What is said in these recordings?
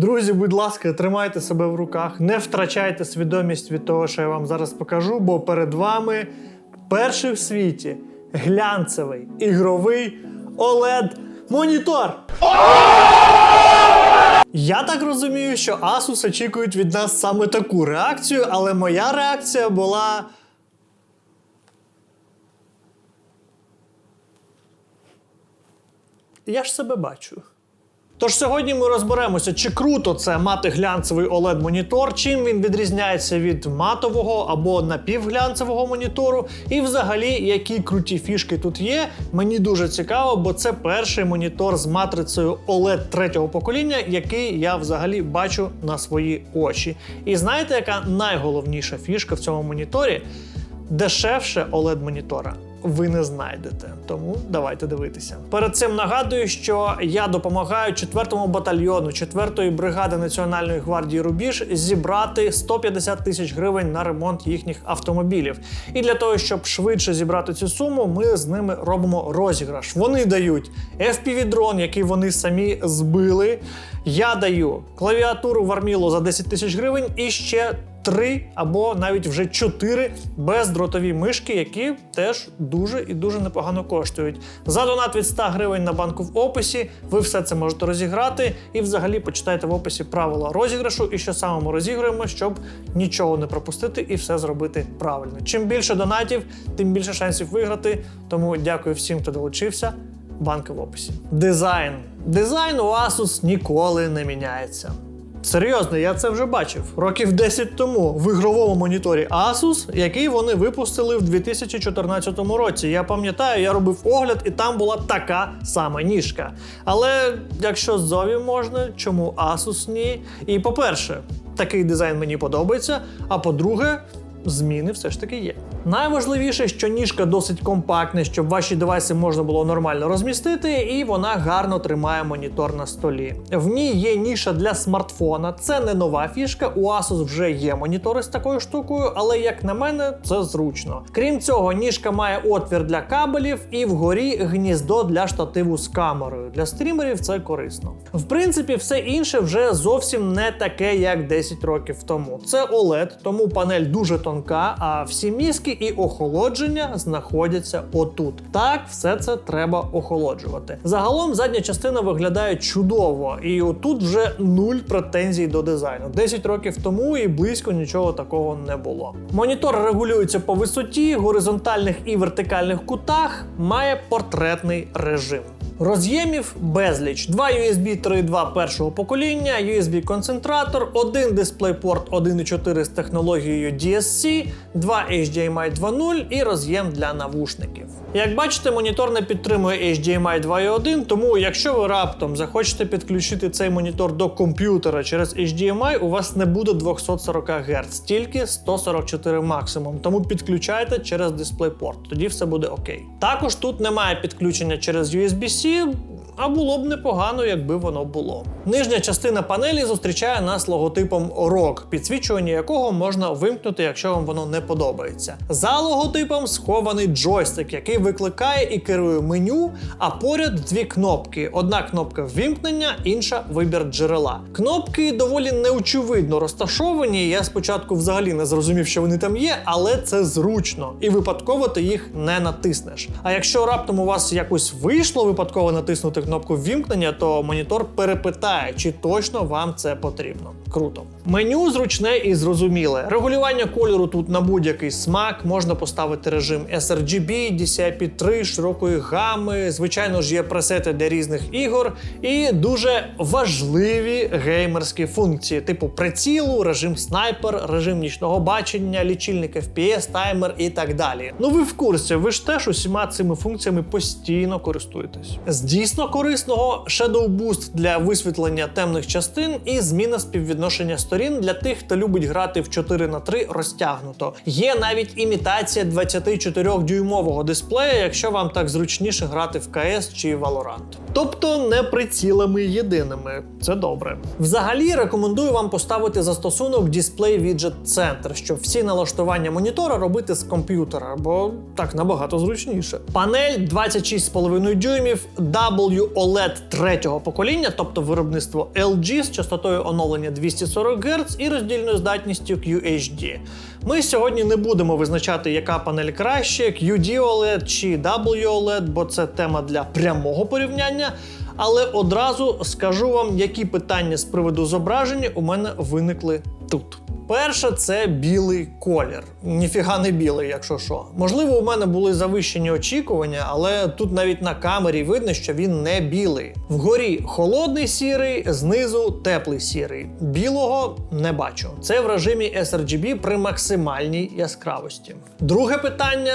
Друзі, будь ласка, тримайте себе в руках, не втрачайте свідомість від того, що я вам зараз покажу, бо перед вами перший в світі глянцевий ігровий oled монітор. Я так розумію, що Asus очікують від нас саме таку реакцію, але моя реакція була. Я ж себе бачу. Тож сьогодні ми розберемося, чи круто це мати глянцевий oled монітор чим він відрізняється від матового або напівглянцевого монітору, і взагалі які круті фішки тут є. Мені дуже цікаво, бо це перший монітор з матрицею OLED третього покоління, який я взагалі бачу на свої очі. І знаєте, яка найголовніша фішка в цьому моніторі? Дешевше oled монітора ви не знайдете. Тому давайте дивитися. Перед цим нагадую, що я допомагаю 4-му батальйону 4-ї бригади Національної гвардії Рубіж зібрати 150 тисяч гривень на ремонт їхніх автомобілів. І для того, щоб швидше зібрати цю суму, ми з ними робимо розіграш. Вони дають FPV-дрон, який вони самі збили. Я даю клавіатуру Варміло за 10 тисяч гривень і ще три або навіть вже чотири бездротові мишки, які теж дуже і дуже непогано коштують. За донат від 100 гривень на банку в описі. Ви все це можете розіграти і взагалі почитайте в описі правила розіграшу і що саме ми розіграємо, щоб нічого не пропустити і все зробити правильно. Чим більше донатів, тим більше шансів виграти. Тому дякую всім, хто долучився. Банки в описі. Дизайн. Дизайн у Asus ніколи не міняється. Серйозно, я це вже бачив років 10 тому в ігровому моніторі Asus, який вони випустили в 2014 році. Я пам'ятаю, я робив огляд, і там була така сама ніжка. Але якщо зові можна, чому Asus ні? І по-перше, такий дизайн мені подобається. А по-друге, зміни все ж таки є. Найважливіше, що ніжка досить компактна, щоб ваші девайси можна було нормально розмістити, і вона гарно тримає монітор на столі. В ній є ніша для смартфона. Це не нова фішка. У Asus вже є монітори з такою штукою, але як на мене, це зручно. Крім цього, ніжка має отвір для кабелів і вгорі гніздо для штативу з камерою. Для стрімерів це корисно. В принципі, все інше вже зовсім не таке, як 10 років тому. Це OLED, тому панель дуже тонка, а всі мізки і охолодження знаходяться отут. Так, все це треба охолоджувати. Загалом задня частина виглядає чудово, і отут вже нуль претензій до дизайну. 10 років тому і близько нічого такого не було. Монітор регулюється по висоті, горизонтальних і вертикальних кутах, має портретний режим. Роз'ємів безліч. Два USB 3.2 першого покоління, USB концентратор, один DisplayPort 1.4 з технологією DSC, два HDMI 2.0 і роз'єм для навушників. Як бачите, монітор не підтримує HDMI 2.1, тому якщо ви раптом захочете підключити цей монітор до комп'ютера через HDMI, у вас не буде 240 Гц, тільки 144 максимум. Тому підключайте через DisplayPort, тоді все буде окей. Також тут немає підключення через USB-C, You. А було б непогано, якби воно було. Нижня частина панелі зустрічає нас логотипом ROG, підсвічування якого можна вимкнути, якщо вам воно не подобається. За логотипом схований джойстик, який викликає і керує меню, а поряд дві кнопки: одна кнопка ввімкнення, інша вибір джерела. Кнопки доволі неочевидно розташовані. Я спочатку взагалі не зрозумів, що вони там є, але це зручно, і випадково ти їх не натиснеш. А якщо раптом у вас якось вийшло випадково натиснути кнопку ввімкнення, то монітор перепитає, чи точно вам це потрібно. Круто. Меню зручне і зрозуміле. Регулювання кольору тут на будь-який смак, можна поставити режим sRGB, DCI-P3, широкої гами. Звичайно ж, є пресети для різних ігор, і дуже важливі геймерські функції, типу прицілу, режим снайпер, режим нічного бачення, лічильник FPS, таймер і так далі. Ну ви в курсі, ви ж теж усіма цими функціями постійно користуєтесь. З дійсно корисного Shadow Boost для висвітлення темних частин і зміна співвідношення сторін для тих, хто любить грати в 4 на 3 розтягнуто. Є навіть імітація 24-дюймового дисплея, якщо вам так зручніше грати в CS чи Valorant. Тобто не прицілами єдиними. Це добре. Взагалі рекомендую вам поставити застосунок Display Widget Center, щоб всі налаштування монітора робити з комп'ютера, бо так набагато зручніше. Панель 26,5 дюймів WOLED третього покоління, тобто виробництво LG з частотою оновлення 240 Гц і роздільною здатністю QHD. Ми сьогодні не будемо визначати, яка панель краще, QD OLED чи WOLED, бо це тема для прямого порівняння. Але одразу скажу вам, які питання з приводу зображення у мене виникли тут. Перше, це білий колір. Ніфіга не білий, якщо що. Можливо, у мене були завищені очікування, але тут навіть на камері видно, що він не білий. Вгорі холодний сірий, знизу теплий сірий. Білого не бачу. Це в режимі sRGB при максимальній яскравості. Друге питання.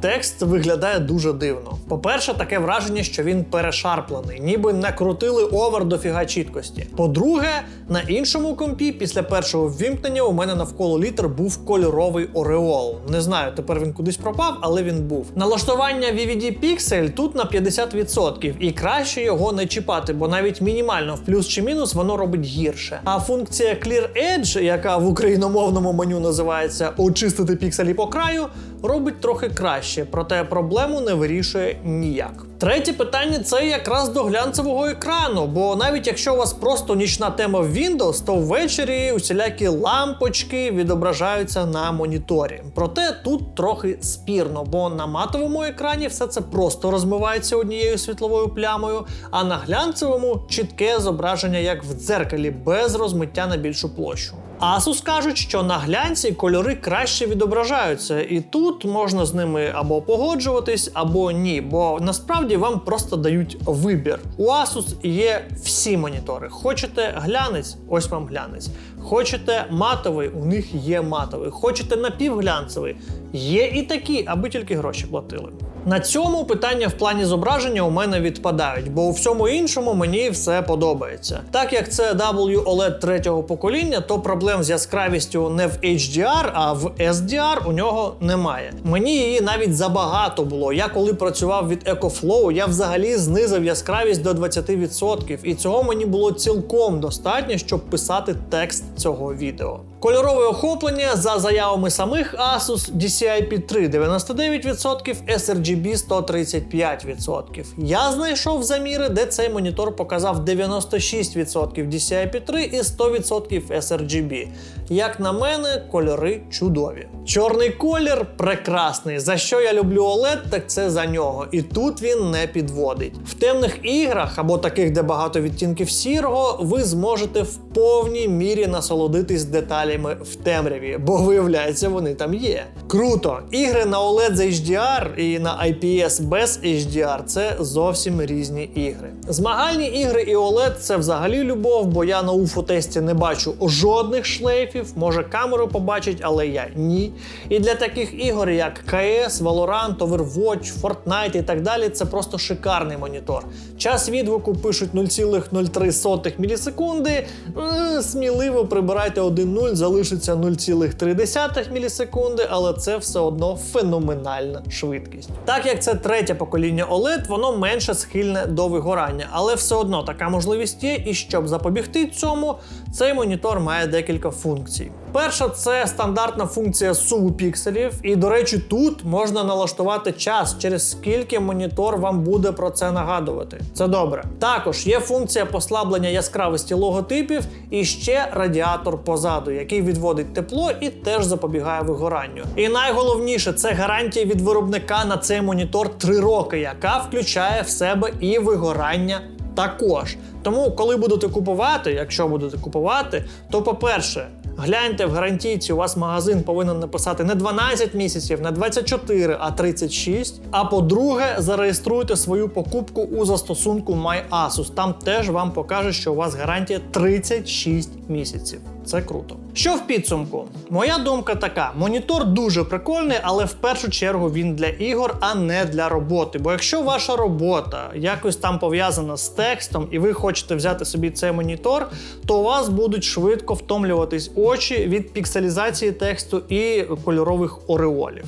Текст виглядає дуже дивно. По-перше, таке враження, що він перешарплений, ніби накрутили овер до фіга чіткості. По-друге, на іншому компі після першого ввімкнення у мене навколо літер був кольоровий ореол. Не знаю, тепер він кудись пропав, але він був. Налаштування VVD Pixel тут на 50%, і краще його не чіпати, бо навіть мінімально в плюс чи мінус воно робить гірше. А функція Clear Edge, яка в україномовному меню називається очистити пікселі по краю, робить трохи краще, проте проблему не вирішує ніяк. Третє питання це якраз до глянцевого екрану, бо навіть якщо у вас просто нічна тема в Windows, то ввечері усілякі лампочки відображаються на моніторі. Проте тут трохи спірно, бо на матовому екрані все це просто розмивається однією світловою плямою, а на глянцевому чітке зображення, як в дзеркалі, без розмиття на більшу площу. Asus кажуть, що на глянці кольори краще відображаються, і тут можна з ними або погоджуватись, або ні. Бо насправді вам просто дають вибір. У Asus є всі монітори. Хочете глянець? Ось вам глянець. Хочете матовий, у них є матовий. Хочете напівглянцевий, є і такі, аби тільки гроші платили. На цьому питання в плані зображення у мене відпадають, бо у всьому іншому мені все подобається. Так як це WOLED третього покоління, то проблем з яскравістю не в HDR, а в SDR у нього немає. Мені її навіть забагато було. Я коли працював від EcoFlow, я взагалі знизив яскравість до 20%, і цього мені було цілком достатньо, щоб писати текст цього відео. Кольорове охоплення за заявами самих Asus DCI-P3 99%, sRGB 135%. Я знайшов заміри, де цей монітор показав 96% DCI-P3 і 100% sRGB. Як на мене, кольори чудові. Чорний колір прекрасний. За що я люблю OLED, так це за нього. І тут він не підводить. В темних іграх або таких, де багато відтінків сірого, ви зможете в повній мірі насолодитись деталями в темряві, бо виявляється, вони там є. Круто! Ігри на OLED з HDR і на IPS без HDR це зовсім різні ігри. Змагальні ігри і OLED це взагалі любов, бо я на уфо тесті не бачу жодних шлейфів. Може камеру побачить, але я ні. І для таких ігор, як CS, Valorant, Overwatch, Fortnite і так далі, це просто шикарний монітор. Час відгуку пишуть 0,03 мілісекунди. Е, Сміливо прибирайте 1,0, залишиться 0,3 мілісекунди, але це все одно феноменальна швидкість. Так як це третє покоління OLED, воно менше схильне до вигорання, але все одно така можливість є. І щоб запобігти цьому, цей монітор має декілька функцій. Перша це стандартна функція суву пікселів, і до речі, тут можна налаштувати час, через скільки монітор вам буде про це нагадувати. Це добре. Також є функція послаблення яскравості логотипів і ще радіатор позаду, який відводить тепло і теж запобігає вигоранню. І найголовніше це гарантія від виробника на цей монітор 3 роки, яка включає в себе і вигорання також. Тому, коли будете купувати, якщо будете купувати, то по-перше, гляньте в гарантійці, у вас магазин повинен написати не 12 місяців, не 24, а 36. А по-друге, зареєструйте свою покупку у застосунку MyAsus. Там теж вам покаже, що у вас гарантія 36 місяців. Це круто. Що в підсумку? Моя думка така: монітор дуже прикольний, але в першу чергу він для ігор, а не для роботи. Бо якщо ваша робота якось там пов'язана з текстом, і ви хочете взяти собі цей монітор, то у вас будуть швидко втомлюватись очі від пікселізації тексту і кольорових ореолів.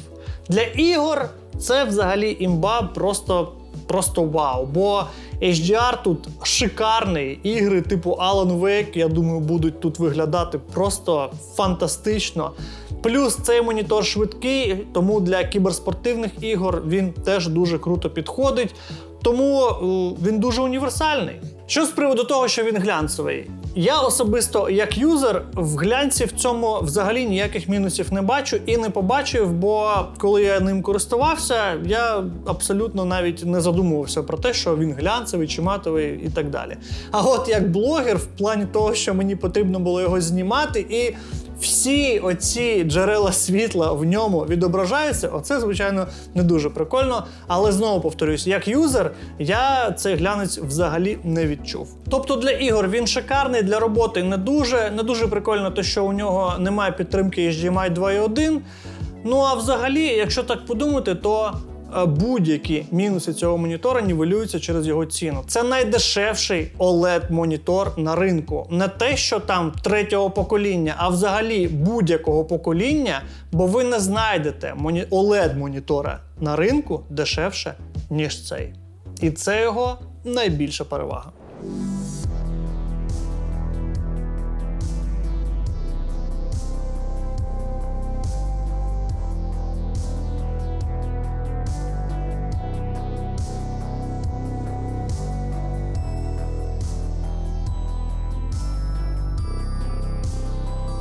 Для ігор це взагалі імба просто. Просто вау, бо HDR тут шикарний. Ігри типу Alan Wake, я думаю, будуть тут виглядати просто фантастично. Плюс цей монітор швидкий, тому для кіберспортивних ігор він теж дуже круто підходить. Тому він дуже універсальний. Що з приводу того, що він глянцевий? Я особисто, як юзер, в глянці в цьому взагалі ніяких мінусів не бачу і не побачив, бо коли я ним користувався, я абсолютно навіть не задумувався про те, що він глянцевий чи матовий і так далі. А от як блогер, в плані того, що мені потрібно було його знімати, і всі оці джерела світла в ньому відображаються. Оце, звичайно, не дуже прикольно. Але знову повторюсь, як юзер, я цей глянець взагалі не відчув. Тобто для ігор він шикарний, для роботи не дуже. Не дуже прикольно, те, що у нього немає підтримки HDMI 2.1. Ну а взагалі, якщо так подумати, то будь-які мінуси цього монітора нівелюються через його ціну. Це найдешевший OLED-монітор на ринку. Не те, що там третього покоління, а взагалі будь-якого покоління, бо ви не знайдете моні- OLED-монітора на ринку дешевше, ніж цей. І це його найбільша перевага.